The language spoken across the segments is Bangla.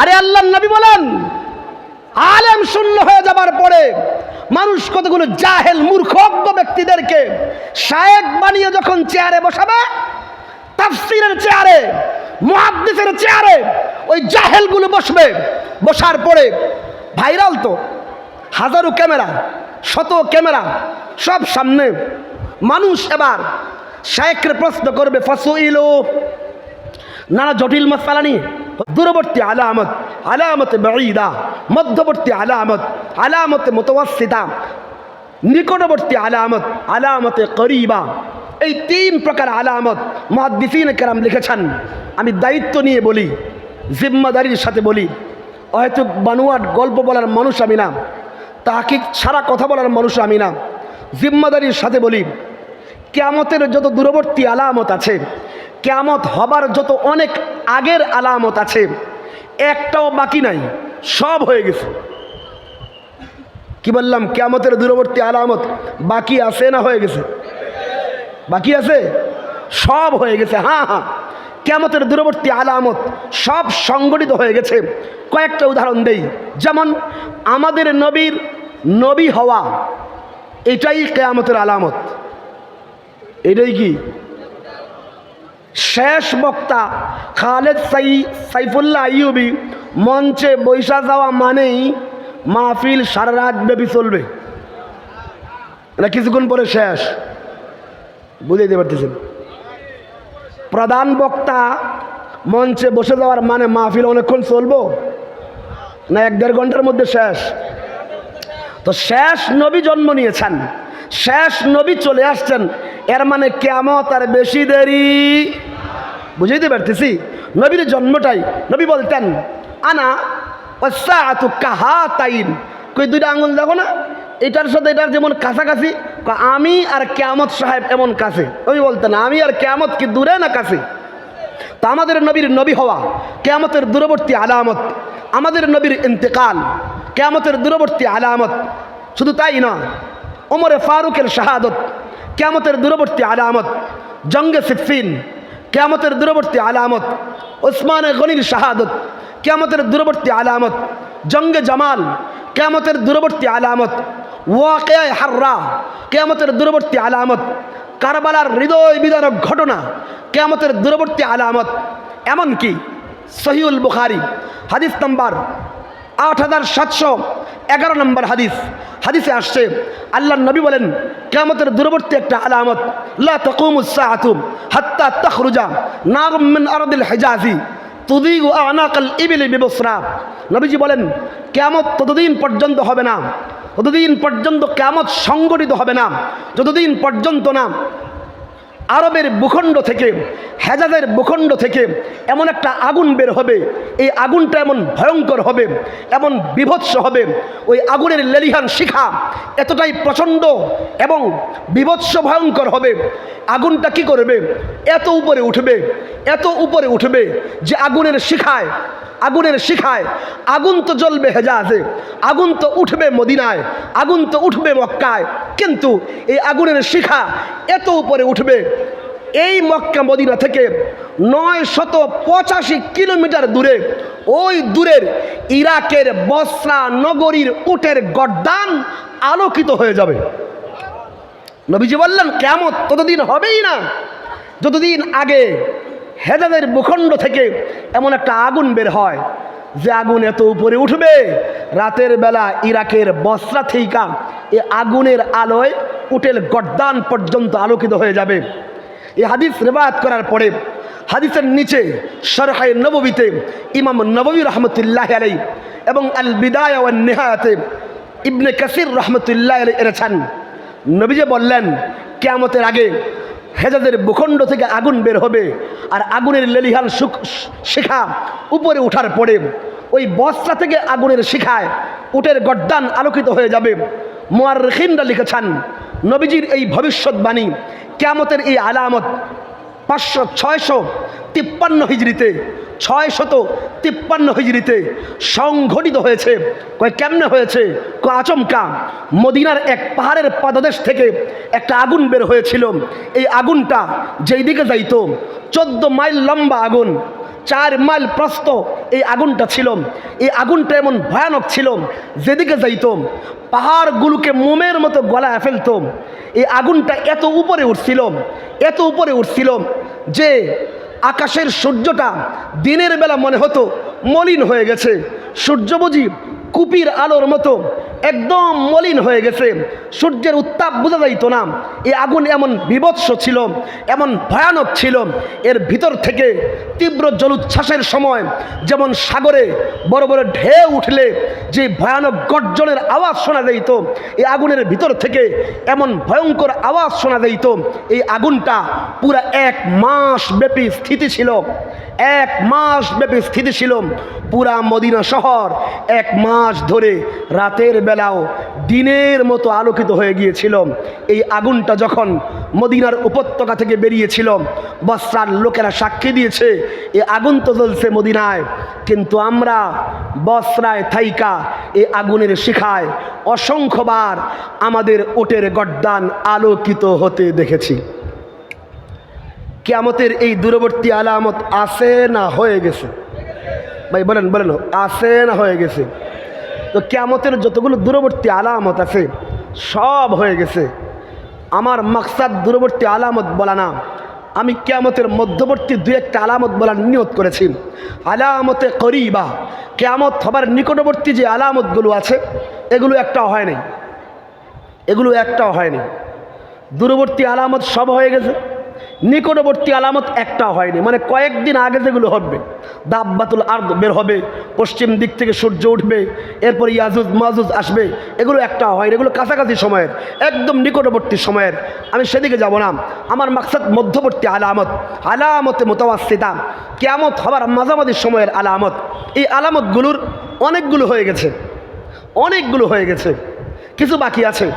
আরে আল্লাহ নবী বলেন, আলেম শূন্য হয়ে যাবার পরে মানুষ কতগুলো জাহেল মূর্খজ্ঞ ব্যক্তিদেরকে শায়েক বানিয়ে যখন চেয়ারে বসাবে, তাফসিরের চেয়ারে, মুহাদ্দিসের চেয়ারে ওই জাহেলগুলো বসবে। বসার পরে ভাইরাল তো, হাজারো ক্যামেরা, শত ক্যামেরা, সব সামনে। মানুষ এবার শায়েককে প্রশ্ন করবে ফসইলো নানা জটিল মশালা নিয়ে। দূরবর্তী আলামত আলামত বঈদা মধ্যবর্তী আলামত আলামত মুতওয়াসিতা নিকটবর্তী আলামত, আলামতে করিবা। এই তিন প্রকার আলামত মহাদ্দিসিন কেরাম লিখেছেন। আমি দায়িত্ব নিয়ে বলি, জিম্মাদারির সাথে বলি। হয়তো বানুয়াট গল্প বলার মানুষ আমি না, তাহাকিক সারা কথা বলার মানুষ আমি না। জিম্মাদারির সাথে বলি, কেয়ামতের যত দূরবর্তী আলামত আছে কেয়ামত হবার যত অনেক আগের আলামত আছে, একটাও বাকি নাই, সব হয়ে গেছে। কি বললাম? কেয়ামতের দূরবর্তী আলামত বাকি আছে না হয়ে গেছে? বাকি আছে? সব হয়ে গেছে হ্যাঁ হ্যাঁ। কেয়ামতের দূরবর্তী আলামত সব সংগঠিত হয়ে গেছে। কয়েকটা উদাহরণ দেই। যেমন, আমাদের নবীর নবী হওয়া, এটাই কেয়ামতের আলামত। এটাই কি? শেষ বক্তা খালেদ সাই সাইফুল্লাহ আইয়ুবি মঞ্চে বৈশা যাওয়া মানেই মাহফিল সারা রাত ব্যাপী চলবে। এটা কিছুক্ষণ পরে শেষ। বুঝে পারতেছেন? প্রধান বক্তা মঞ্চে বসে যাওয়ার মানে মাহফিল অনেকক্ষণ চলবো? না এক দেড় ঘণ্টার মধ্যে শেষ? তো শেষ নবী জন্ম নিয়েছেন। শেষ নবী চলে আসছেন। এর মানে কেমত আর বেশি দেরি। বুঝাইতে পারতেছি? নবীর জন্মটাই, নবী বলতেন, আনা অসাতু কাহা তাইন কই, দুইটা আঙুল দেখো না? এটার সাথে এটার যেমন কাছাকাছি আমি আর কেয়ামত সাহেব এমন কাছে। নবী বলতেন, আমি আর কেয়ামত কি দূরে না কাছে? তা আমাদের নবীর নবী হওয়া, কেয়ামতের দূরবর্তী আলামত, আমাদের নবীর ইন্তেকাল, কেয়ামতের দূরবর্তী আলামত, শুধু তাই না, ওমরে ফারুকের শাহাদত, কেয়ামতের দূরবর্তী আলামত, জঙ্গে সিফিন কেয়ামতের দূরবর্তী আলামত ওসমানে গনির শাহাদত, কেয়ামতের দূরবর্তী আলামত, জঙ্গে জামাল, কেয়ামতের দূরবর্তী আলামত ওয়াকে হাররা, কেয়ামতের দূরবর্তী আলামত, কারবালার হৃদয় বিদারক ঘটনা, কেয়ামতের দূরবর্তী আলামত, এমনকি সহিউল বুখারি, হাদিস নম্বর আট হাজার সাতশো এগারো নম্বর হাদিস। হাদিসে আসছে আল্লাহ নবী বলেন, কেয়ামতের দূরবর্তী একটা আলামত, লা তকুমুসাআতু হাত্তা তখরুজা নাগম মিন আরদিল হিজাজি তুদিগ নবীজি বলেন, কেয়ামত ততদিন পর্যন্ত হবে না, ততদিন পর্যন্ত কেয়ামত সংগঠিত হবে না, যতদিন পর্যন্ত না আরবের ভূখণ্ড থেকে, হেজাজের ভূখণ্ড থেকে এমন একটা আগুন বের হবে। এই আগুনটা এমন ভয়ঙ্কর হবে, এমন বিভৎস হবে। ওই আগুনের লেলিহান শিখা এতটাই প্রচণ্ড এবং বিভৎস ভয়ঙ্কর হবে। আগুনটা কি করবে? এত উপরে উঠবে, এত উপরে উঠবে যে আগুনের শিখায় আগুনের শিখায়, আগুন তো জ্বলবে হেজাজে, আগুন তো উঠবে মদিনায়, আগুন তো উঠবে মক্কায়। কিন্তু এই আগুনের শিখা এত উপরে উঠবে। এই মক্কা মদিনা থেকে নয় শত পঁচাশি কিলোমিটার দূরে, ওই দূরের ইরাকের বসরা নগরীর উটের গড্ডান আলোকিত হয়ে যাবে। নবীজি বললেন কেমন ততদিন হবেই না। যতদিন আগে হেজাদের ভূখণ্ড থেকে এমন একটা আগুন বের হয় যে আগুন এত উপরে উঠবে। রাতের বেলা ইরাকের বসরা থেইকা এ আগুনের আলোয় উটেল গড্ডান পর্যন্ত আলোকিত হয়ে যাবে। এই হাদিস রেবায়াত করার পরে হাদিসের নিচে সরহায় নববীতে ইমাম নবী রহমতুল্লাহ আলাই এবং আল বিদায় ও নেহায়াতে ইবনে কাসির রহমতুল্লাহ আলাই এনেছেন নবীজে বললেন, কেয়ামতের আগে হেজাদের ভূখণ্ড থেকে আগুন বের হবে আর আগুনের লেলিহান সুখ শিখা উপরে উঠার পরে ওই বস্তা থেকে আগুনের শিখায় উটের গড্ডান আলোকিত হয়ে যাবে। মোয়ার রেখিনরা লিখেছেন, নবীজির এই ভবিষ্যৎবাণী কেমতের এই আলামত পাঁচশো, ছয়শো তিপ্পান্ন হিজড়িতে ছয় শত তিপ্পান্ন হিজড়িতে সংঘটিত হয়েছে। কয়, কেমনে হয়েছে? কয়, আচমকা। মদিনার এক পাহাড়ের পাদদেশ থেকে একটা আগুন বের হয়েছিল। এই আগুনটা যেই দিকে যাইতো, চোদ্দ মাইল লম্বা আগুন, চার মাইল প্রস্ত এই আগুনটা ছিল। এই আগুনটা এমন ভয়ানক ছিল, যেদিকে যাইতম পাহাড়গুলোকে মোমের মতো গলায় ফেলতম এই আগুনটা এত উপরে উঠছিল, এত উপরে উঠছিল যে আকাশের সূর্যটা দিনের বেলা মনে হতো মলিন হয়ে গেছে। সূর্য বুঝি কুপির আলোর মতো একদম মলিন হয়ে গেছে। সূর্যের উত্তাপ বোঝা যাইত না। এই আগুন এমন বিভৎস ছিল, এমন ভয়ানক ছিল। এর ভিতর থেকে তীব্র জলোচ্ছ্বাসের সময় যেমন সাগরে বড় বড় ঢেউ উঠলে, যে ভয়ানক গর্জনের আওয়াজ শোনা যাইত, এই আগুনের ভিতর থেকে এমন ভয়ঙ্কর আওয়াজ শোনা যাইত, এই আগুনটা পুরা এক মাস ব্যাপী স্থিতি ছিল। এক মাস ব্যাপী স্থিতি ছিল। পুরা মদিনা শহর এক মাস ধরে রাতের বেলাও দিনের মতো আলোকিত হয়ে গিয়েছিল। এই আগুনটা যখন মদিনার উপত্যকা থেকে বেরিয়েছিল, বস্ত্রার লোকেরা সাক্ষী দিয়েছে এই আগুন তো জ্বলছে মদিনায়। কিন্তু আমরা বস্ত্রায় থাইকা এই আগুনের শিখায় অসংখ্যবার আমাদের ওটের গড্ডান আলোকিত হতে দেখেছি। কেয়ামতের এই দূরবর্তী আলামত আছে না হয়ে গেছে। ভাই, বলেন বলেন আছে না হয়ে গেছে। তো কেয়ামতের যতগুলো দূরবর্তী আলামত আছে, সব হয়ে গেছে। আমার মাকসাদ দূরবর্তী আলামত বলা না। আমি কেয়ামতের মধ্যবর্তী দু একটা আলামত বলার নিয়ত করেছি। আলামতে করিবা। কেয়ামত হবার নিকটবর্তী যে আলামতগুলো আছে, এগুলো একটাও হয়নি এগুলো একটাও হয়নি দূরবর্তী আলামত সব হয়ে গেছে। নিকটবর্তী আলামত একটা হয়নি। মানে কয়েকদিন আগে যেগুলো হবে, দাব্বাতুল আর বের হবে, পশ্চিম দিক থেকে সূর্য উঠবে, এরপর ইয়াজুজ, মাজুজ আসবে, এগুলো একটাও হয়নি। এগুলো কাছাকাছি সময়ের, একদম নিকটবর্তী সময়ের। আমি সেদিকে যাব না। আমার মাকসাদ মধ্যবর্তী আলামত, আলামতে মোতাবাস্তিতা কেয়ামত হবার মাঝামাঝি সময়ের আলামত। এই আলামতগুলোর অনেকগুলো হয়ে গেছে। অনেকগুলো হয়ে গেছে। কিছু বাকি আছে।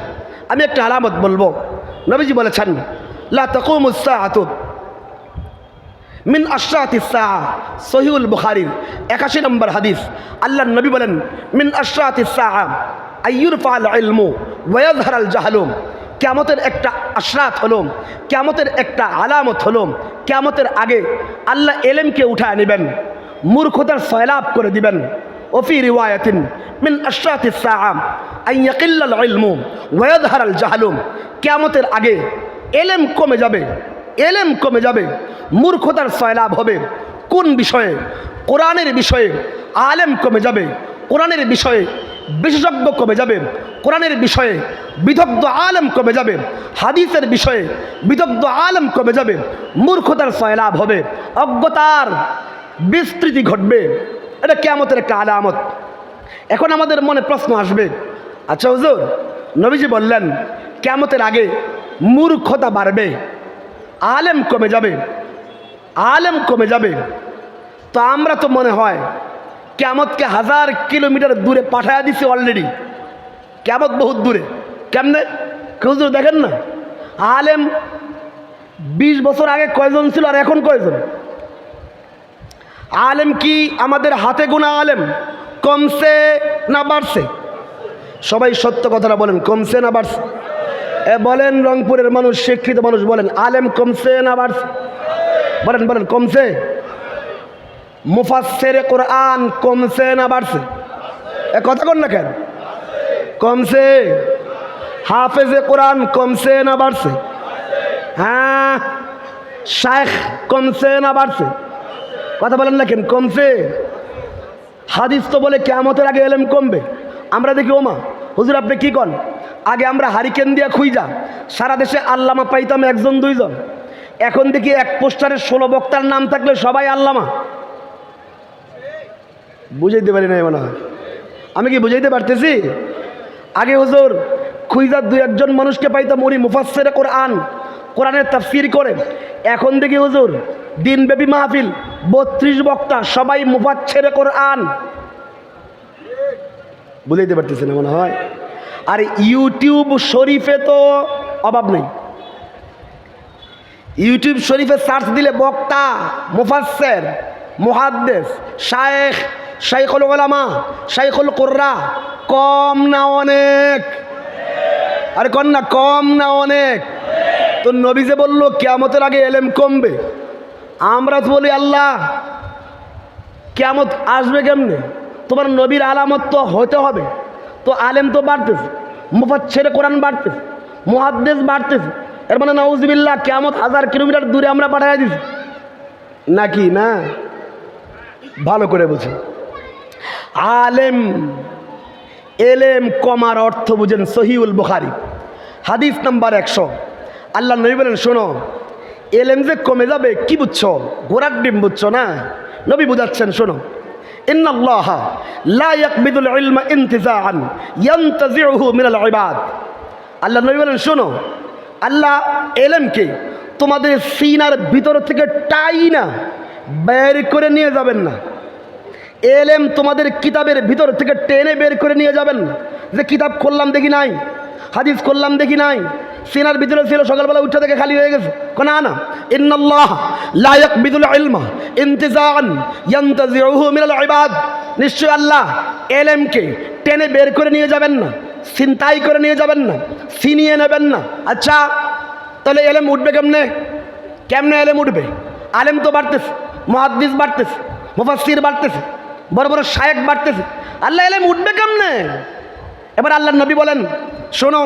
আমি একটা আলামত বলব। নবীজি বলেছেন লা তকুমুস সাআতু মিন আশরাতি সা সহিউল বুখারীর একাশি নম্বর হাদিস। আল্লাহ নবী বলেন মিন আশরাতি সা আইয়ুর ফাল ইলমু ওয়াজহার আল জাহালুম কেয়ামতের একটা আশরাত হলো, কেয়ামতের একটা আলামত হলো, কেয়ামতের আগে আল্লাহ এলেমকে উঠায় নেবেন, মূর্খতার সয়লাভ করে দিবেন। ওফি রিওয়ায়াতিন মিন আশরাতি সা আইয়াকিল্লাল ইলমু ওয়াজহার আল জাহালুম কেয়ামতের আগে এলেম কমে যাবে, এলেম কমে যাবে, মূর্খতার সয়লাভ হবে। কোন বিষয়ে? কোরআনের বিষয়ে আলেম কমে যাবে, কোরআনের বিষয়ে বিশেষজ্ঞ কমে যাবে, কোরআনের বিষয়ে বিদগ্ধ আলেম কমে যাবে, হাদিসের বিষয়ে বিদগ্ধ আলেম কমে যাবে, মূর্খতার সয়লাভ হবে। অজ্ঞতার বিস্তৃতি ঘটবে। এটা কেমতের একটা আলামত। এখন আমাদের মনে প্রশ্ন আসবে আচ্ছা হুজুর, নবীজি বললেন কেমতের আগে মূর্খতা বাড়বে আলেম কমে যাবে, আলেম কমে যাবে। তো আমরা তো মনে হয় কেমতকে হাজার কিলোমিটার দূরে পাঠায় দিছি অলরেডি কেমত বহুত দূরে। কেমনে? কেউ দেখেন না, আলেম বিশ বছর আগে কয়জন ছিল আর এখন কয়জন? আলেম কি আমাদের হাতে গোনা আলেম? কমছে না বাড়ছে? সবাই সত্য কথাটা বলেন, কমছে না বাড়ছে? বলেন রংপুরের মানুষ, শিক্ষিত মানুষ বলেন, আলেম কমছে না বাড়ছে? বলেন বলেন, কমছে? মুফাসের কোরআন কমছে না বাড়ছে? এ কথা কন না কেন? কমছে। হাফেজে কোরআন কমছে না বাড়ছে? হ্যাঁ শায়েখ কমছে না বাড়ছে? কথা বলেন না কেন? কমছে। হাদিস তো বলে কেমতের আগে এলেম কমবে। আমরা দেখি ওমা, হুজুর আপনি কি কন? আগে আমরা হারিকেন দিয়া খুঁজা সারা দেশে আল্লামা পাইতাম একজন, দুইজন। এখন দেখি এক পোস্টারের ষোলো বক্তার নাম থাকলে সবাই আল্লামা। বুঝাইতে পারি না মনে হয়। আমি কি বুঝাইতে পারতেছি? আগে হুজুর খুঁজা দু একজন মানুষকে পাইতাম, উনি মুফাসের কোরআন, কোরআনের তাফসির করে। এখন দেখি হুজুর দিনব্যাপী মাহফিল, বত্রিশ বক্তা, সবাই মুফাচ্ছের কোরআন। বুঝাইতে পারতেছি না মনে হয়। আর ইউটিউব শরীফে তো অভাব নেই। ইউটিউব শরীফে সার্চ দিলে বক্তা মুফাসের মুহাদ্দেস, শায়েখ, শাইখুল ওলামা শাইখুল কোর্রা, কম না অনেক। আরে কন না, কম না অনেক। তো নবী যে বলল, কেয়ামতের আগে এলেম কমবে। আমরা তো বলি, আল্লাহ কেমত আসবে কেমনে? তোমার নবীর আলামত তো হতে হবে। তো আলেম তো বাড়তেছে মুফাচ্ছের কোরআন বাড়তেছে মুহাদ্দেস বাড়তেছে। এর মানে নওয়াজবিল্লাহ কেমন হাজার কিলোমিটার দূরে আমরা পাঠাই দিছি। নাকি? না। ভালো করে বুঝুন আলেম এলেম কমার অর্থ বুঝেন সহিউল বুখারি। হাদিস নাম্বার একশো। আল্লাহ নবী বলেন শোনো এলেম যে কমে যাবে কি বুঝছ? ঘোড়ার ডিম বুঝছ না? নবী বুঝাচ্ছেন শোনো إن الله لا يقبض العلم انتزاعا ينتزعه من العباد আল্লাহ নবী বলেন শোনো আল্লাহ এলেমকে তোমাদের সিনার ভিতর থেকে টাই না বের করে নিয়ে যাবেন না এলেম তোমাদের কিতাবের ভিতর থেকে টেনে বের করে নিয়ে যাবেন না যে কিতাব করলাম দেখি নাই হাদিস করলাম দেখি নাই সিনার ভিতরে ছিল, সকালবেলা উঠে থেকে খালি হয়ে গেছে। না না, ইন্নাল্লাহ লা ইয়াকবিদুল ইলমা ইনতিজাআন ইয়ানতাজিউহু মিনাল ইবাদ। নিশ্চয় আল্লাহ এলেমকে টেনে বের করে নিয়ে যাবেন না চিন্তাই করে নিয়ে যাবেন না, ছিনিয়ে নেবেন না। আচ্ছা তাহলে এলেম উঠবে কেমনে? কেমনে এলেম উঠবে? আলেম তো বাড়তেছে, মহাদ্দিস বাড়তেছে মুফাসির বাড়তেছে, বড় বড় শায়েক বাড়তেছে। আল্লাহ এলেম উঠবে কেমনে? এবার আল্লাহ নবী বলেন, শোনো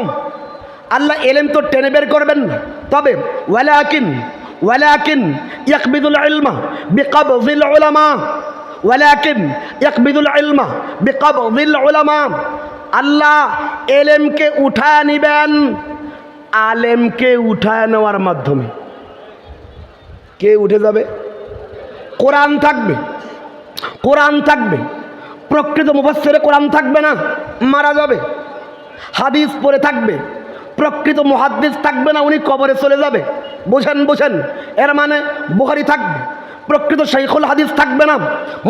আল্লাহ এলেম তো টেনে বের করবেন তবে ওয়ালাকিন ওয়ালাকিন ইয়াকবিদুল ইলমা বিকাবজিল উলামা। ওয়ালাকিন ইয়াকবিদুল ইলমা বিকাবজিল উলামা। আল্লাহ এলেমকে উঠায় নিবেন, আলেমকে উঠায় নেওয়ার মাধ্যমে। কে উঠে যাবে? কোরআন থাকবে। কোরআন থাকবে। প্রকৃত মুফাসসিরে কোরআন থাকবে না, মারা যাবে। হাদিস পড়ে থাকবে। প্রকৃত মহাদ্দেশ থাকবে না উনি কবরে চলে যাবে। বোঝেন বোঝেন। এর মানে বুখারি থাকবে। প্রকৃত শাইখুল হাদিস থাকবে না,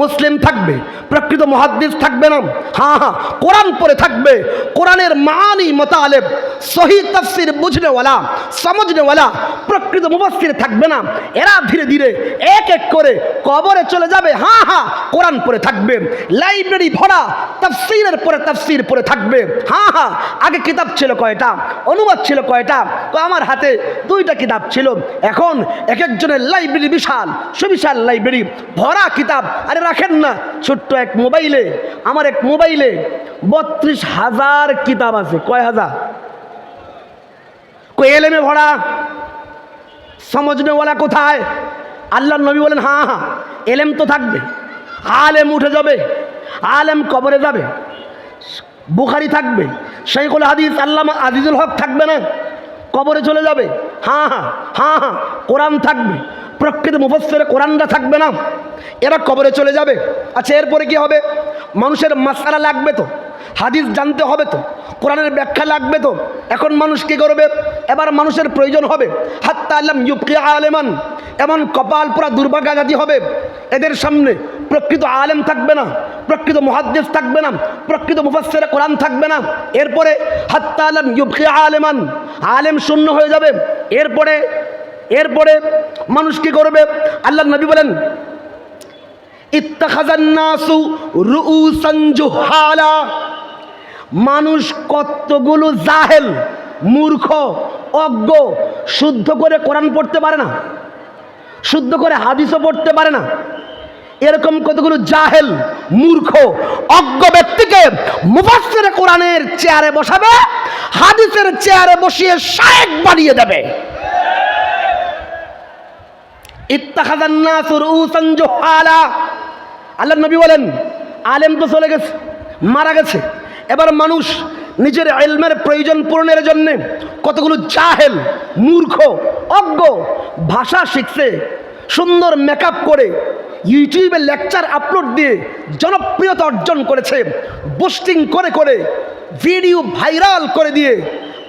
মুসলিম থাকবে, প্রকৃত মুহাদ্দিস থাকবে না হ্যাঁ হ্যাঁ কোরআন পড়ে থাকবে, কোরআনের মানি মোতালেব, সহি তফসির বুঝনেওয়ালা, সমঝনেওয়ালা, প্রকৃত মুফাসসির থাকবে না, এরা ধীরে ধীরে এক এক করে কবরে চলে যাবে হ্যাঁ হ্যাঁ কোরআন পরে থাকবে, লাইব্রেরি ভরা, তফসিরের পরে তফসির পরে থাকবে হ্যাঁ হ্যাঁ আগে কিতাব ছিল কয়টা, অনুবাদ ছিল কয়টা আমার হাতে দুইটা কিতাব ছিল, এখন এক একজনের লাইব্রেরি বিশাল, সুবিশাল লাইব্রেরি, ভরা কিতাব। আরে রাখেন না, ছোট্ট এক মোবাইলে, আমার এক মোবাইলে বত্রিশ হাজার কিতাব আছে। কয় হাজার? কই এলেমে ভরা সমঝনেওয়ালা কোথায়? আল্লাহ নবী বলেন হ্যাঁ হ্যাঁ এলেম তো থাকবে, আলেম উঠে যাবে, আলেম কবরে যাবে, বুখারি থাকবে শেখুল হাদিস, আল্লামা আজিজুল হক থাকবে না, কবরে চলে যাবে হ্যাঁ হ্যাঁ হ্যাঁ হ্যাঁ কোরআন থাকবে প্রকৃত মুফসরে কোরআনটা থাকবে না। এরা কবরে চলে যাবে। আচ্ছা এরপরে কি হবে? মানুষের মাসালা লাগবে তো, হাদিস জানতে হবে তো, কোরআনের ব্যাখ্যা লাগবে তো। এখন মানুষ কী করবে? এবার মানুষের প্রয়োজন হবে। হাত্তা আল্লাম ইউকি আলেমান। এমন কপাল পুরা দুর্ভাগা জাতি হবে। এদের সামনে প্রকৃত আলেম থাকবে না, প্রকৃত মহাদ্দেশ থাকবে না, প্রকৃত মুফাসসিরে কোরআন থাকবে না। এরপরে হাত্তা আলম ইউবকি আলেমান। আলেম শূন্য হয়ে যাবে। এরপরে এরপরে মানুষ কি করবে? আল্লাহ নবী বলেন মানুষ কতগুলো জাহেল, মূর্খ, অজ্ঞ, শুদ্ধ করে কোরআন পড়তে পারে না, শুদ্ধ করে হাদিসও পড়তে পারে না। এরকম কতগুলো জাহেল, মূর্খ, অজ্ঞ ব্যক্তিকে মুফাসসিরে কোরআনের চেয়ারে বসাবে, হাদিসের চেয়ারে বসিয়ে শায়েক বানিয়ে দেবে। আল্লাহ নবী বলেন, আলেম তো চলে গেছে, মারা গেছে। এবার মানুষ নিজের এলমের প্রয়োজন পূরণের জন্যে কতগুলো জাহেল, মূর্খ, অজ্ঞ ভাষা শিখছে, সুন্দর মেকআপ করে ইউটিউবে লেকচার আপলোড দিয়ে জনপ্রিয়তা অর্জন করেছে বোস্টিং করে করে ভিডিও ভাইরাল করে দিয়ে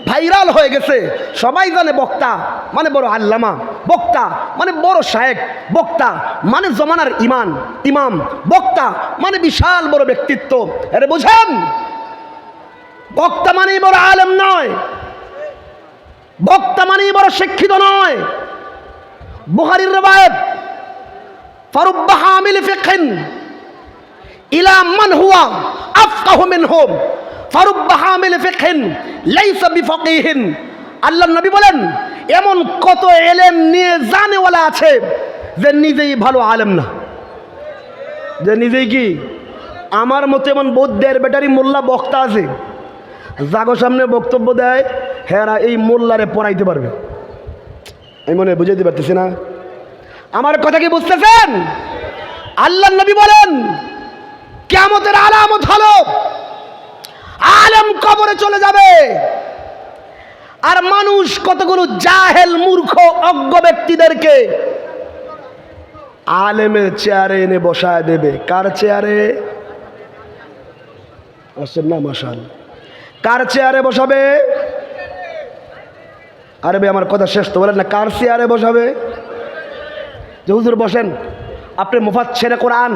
ভাইরাল হয়ে গেছে। সবাই জানে বক্তা মানে বড় আল্লামা, বক্তা মানে বড় শায়েক, বক্তা মানে জমানার ইমান ইমাম, বক্তা মানে বিশাল বড় ব্যক্তিত্ব। আরে বুঝেন? বক্তা মানেই বড় আলেম নয়। বক্তা মানেই বড় শিক্ষিত নয়। বুহারির রবায়ত ফারুব্বা হামিল ফিকহিন ইলা মান হুয়া আফকাহু মিনহুম। আল্লাহ নবী বলেন, এমন কত এলেম নিয়ে জানেওয়ালা আছে যে নিজেই ভালো আলেম না। যে নিজেই কি? আমার মতো এমন বৌদ্ধের ব্যাটারি মোল্লা বক্তা আছে জাগো সামনে বক্তব্য দেয় হ্যাঁ এই মোল্লারে পড়াইতে পারবে। আমি মনে বুঝাইতে পারতেছি না। আমার কথা কি বুঝতেছেন? আল্লাহ নবী বলেন কেমতের আলামত হলো চলে যাবে। আর মানুষ কতগুলো জাহেল, মূর্খ, অজ্ঞ ব্যক্তিদেরকে আলেমের চেয়ারে এনে বসায় দেবে। কার চেয়ারে? আসছেন না, মশাল। কার চেয়ারে বসাবে? আরে ভাই, আমার কথা শেষ তো, বলেন না, কার চেয়ারে বসাবে? যে হুজুর বসেন, আপনি মুফাত ছেড়ে কোরআন,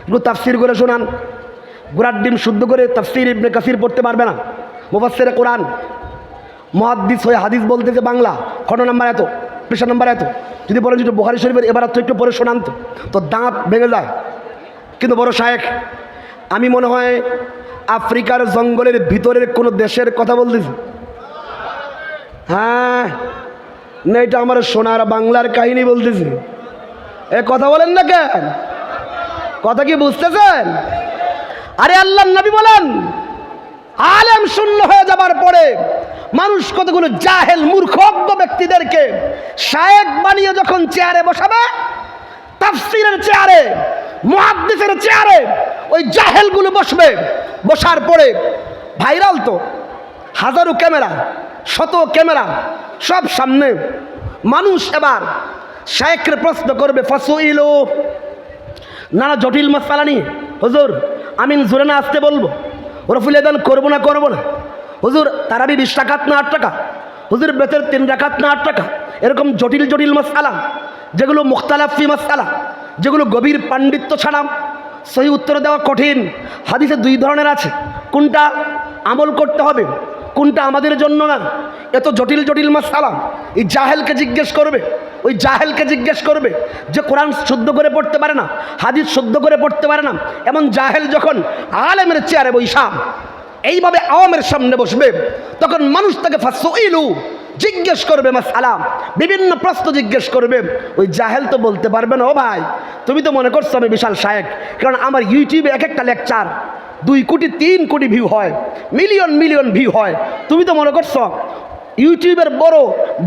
একটু তাফসির করে শোনান। গুড়ার ডিম শুদ্ধ করে তাফসির ইবনে কাসির পড়তে পারবে না। ছেড়ে কোরআন, মহাদ্দিস হয়ে হাদিস বলতেছে বাংলা খন্ড নাম্বার এত পেশা নাম্বার এত। যদি বলেন যেটা বোহারি শরীফের এবার তো একটু পরে শোনান তো তো দাঁত ভেঙে যায়। কিন্তু বড় শায়েখ, আমি মনে হয় আফ্রিকার জঙ্গলের ভিতরের কোনো দেশের কথা বলতেছি। হ্যাঁ না, এটা আমার সোনার বাংলার কাহিনী বলতেছি। এ কথা বলেন না কেন? কথা কি বুঝতেছেন? আরে আল্লাহ নবী বলেন, আলেম শূন্য হয়ে যাবার পরে মানুষ কতগুলো জাহেল মূর্খজ্ঞ ব্যক্তিদেরকে শায়েক বানিয়ে যখন চেয়ারে বসাবে, তাফসিরের চেয়ারে, মুহাদ্দিসের চেয়ারে ওই জাহেলগুলো বসবে। বসার পরে ভাইরাল তো, হাজারো ক্যামেরা, শত ক্যামেরা, সব সামনে। মানুষ এবার শায়েককে প্রশ্ন করবে ফসইলো নানা জটিল মশালা নিয়ে। হুজুর আমিন জোরে না আসতে বলব। রফুল এদান করব না করব না। হুজুর, তারাবি বিশ টাকাত না আট টাকা হুজুর, বেতের তিন রাকাত না আট টাকা এরকম জটিল জটিল মশালা যেগুলো মুখতালাফি মশালা যেগুলো গভীর পাণ্ডিত্য ছাড়া। সেই উত্তর দেওয়া কঠিন। হাদিসে দুই ধরনের আছে। কোনটা আমল করতে হবে? কোনটা আমাদের জন্য না? এত জটিল জটিল মশালা এই জাহেলকে জিজ্ঞেস করবে, ওই জাহেলকে জিজ্ঞেস করবে যে কোরআন শুদ্ধ করে পড়তে পারে না, হাদিস শুদ্ধ করে পড়তে পারে না। এমন জাহেল যখন আলেমের চেয়ারে বৈশাম এইভাবে আওয়ামের সামনে বসবে, তখন মানুষ তাকে ফাঁসইলু জিজ্ঞেস করবে আলাম বিভিন্ন প্রশ্ন জিজ্ঞেস করবে। ওই জাহেল তো বলতে পারবে না, ও ভাই। তুমি তো মনে করছ আমি বিশাল শায়েক। কারণ আমার ইউটিউবে এক একটা লেকচার দুই কোটি, তিন কোটি ভিউ হয়। মিলিয়ন মিলিয়ন ভিউ হয়। তুমি তো মনে করছ ইউটিউবের বড়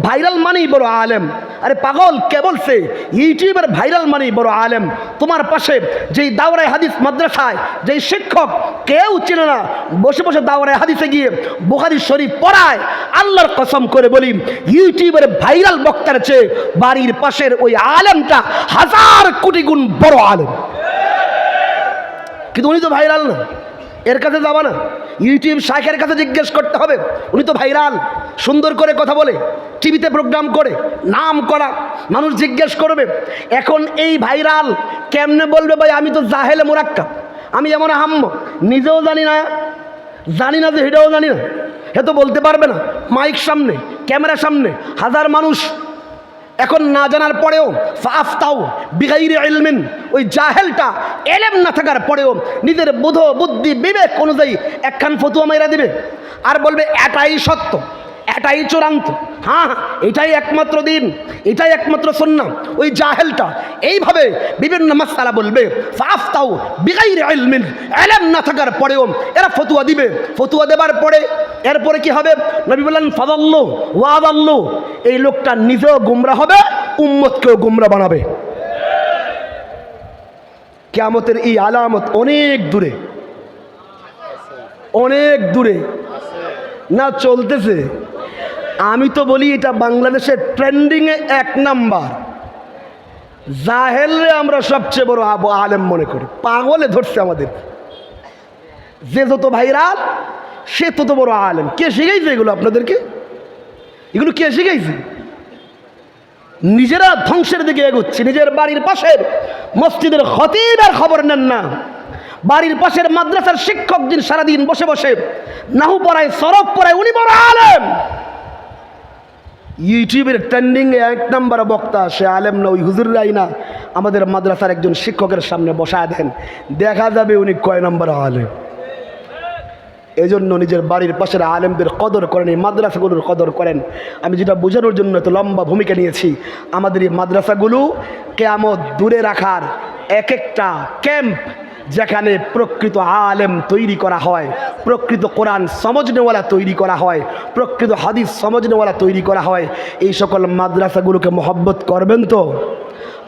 ভাইরাল মানেই বড় আলেম। আরে পাগল, কে বলছে? ইউটিউবের ভাইরাল মানেই বড় আলেম। তোমার পাশে যেই দাওরায় হাদিস মাদ্রাসায় যেই শিক্ষক কেউ চেনে না, বসে বসে দাওরায় হাদিসে গিয়ে বোখারি শরীফ পড়ায়, আল্লাহর কসম করে বলি, ইউটিউবের ভাইরাল বক্তার চেয়ে বাড়ির পাশের ওই আলেমটা হাজার কোটি গুণ বড় আলেম। কিন্তু উনি তো ভাইরাল না। এর কাছে যাবা না। ইউটিউব শাখের কাছে জিজ্ঞেস করতে হবে। উনি তো ভাইরাল। সুন্দর করে কথা বলে টিভিতে প্রোগ্রাম করে, নাম করা। মানুষ জিজ্ঞেস করবে, এখন এই ভাইরাল কেমনে বলবে ভাই? আমি তো জাহেলে মোরাক্কা। আমি যেমন হাম্ম নিজেও জানি না। জানি না যে সেটাও জানি না। হে তো বলতে পারবে না। মাইক সামনে ক্যামেরার সামনে, হাজার মানুষ এখন না জানার পরেও ফাফতাও বিগাইরে এলমেন ওই জাহেলটা এলেম না থাকার পরেও নিজের বোধ বুদ্ধি বিবেক অনুযায়ী একখান ফতুয়া মাইরা দিবে। আর বলবে, এটাই সত্য। এটাই চূড়ান্ত। হ্যাঁ হ্যাঁ এটাই একমাত্র দিন, এটাই একমাত্র সন্না ওই জাহেলটা। এইভাবে বিভিন্ন মাসালা বলবে ফাফতাও বিগাইরে এলমেন এলেম না থাকার পরেও এরা ফতুয়া দিবে। ফতুয়া দেবার পরে, এরপরে কি হবে? নবী বললেন, ফাদাল্লো, ওয়াদাল্লো, এই লোকটা নিজেও গুমরা হবে, উম্মতকেও গুমরা বানাবে। কেয়ামতের এই আলামত অনেক দূরে অনেক দূরে। না চলতেছে। আমি তো বলি এটা বাংলাদেশের ট্রেন্ডিংয়ে এক নাম্বার। জাহেলরে আমরা সবচেয়ে বড় আবু আলেম মনে করি। পাগলে ধরছে আমাদের। যে যত ভাইরাল সে তত বড় আলেম। কে শিখাইছে এগুলো আপনাদেরকে? এগুলো কে শিখাইছে? নিজেরা ধ্বংসের দিকে এগোচ্ছে। নিজের বাড়ির পাশের মসজিদের খতিবের খবর নেন না। বাড়ির পাশের মাদ্রাসার শিক্ষক দিন সারাদিন বসে বসে, নাহু পড়ায়, সরব পড়ায়, উনি বড় আলেম। ইউটিউবের ট্রেন্ডিং এক নম্বর বক্তা, সে আলেম না ওই হুজুরাই না। আমাদের মাদ্রাসার একজন শিক্ষকের সামনে বসায় দেন। দেখা যাবে উনি কয় নাম্বার আলেম। এই জন্য নিজের বাড়ির পাশের আলেমদের কদর করেন, এই মাদ্রাসাগুলোর কদর করেন। আমি যেটা বোঝানোর জন্য এত লম্বা ভূমিকা নিয়েছি, আমাদের এই মাদ্রাসাগুলো কেয়ামত দূরে রাখার এক একটা ক্যাম্প যেখানে প্রকৃত আলেম তৈরি করা হয়, প্রকৃত কোরআন সমজনেওয়ালা তৈরি করা হয়, প্রকৃত হাদিস সমজনেওয়ালা তৈরি করা হয়। এই সকল মাদ্রাসাগুলোকে মহব্বত করবেন তো?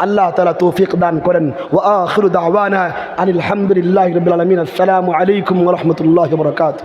আল্লাহ তালা তৌফিক দান করেন। ও আখরুদ আওয়ানা আনিল হামদুলিল্লাহ রবিল আলমিন। আসসালামু আলাইকুম রহমতুল্লাহ বরকাত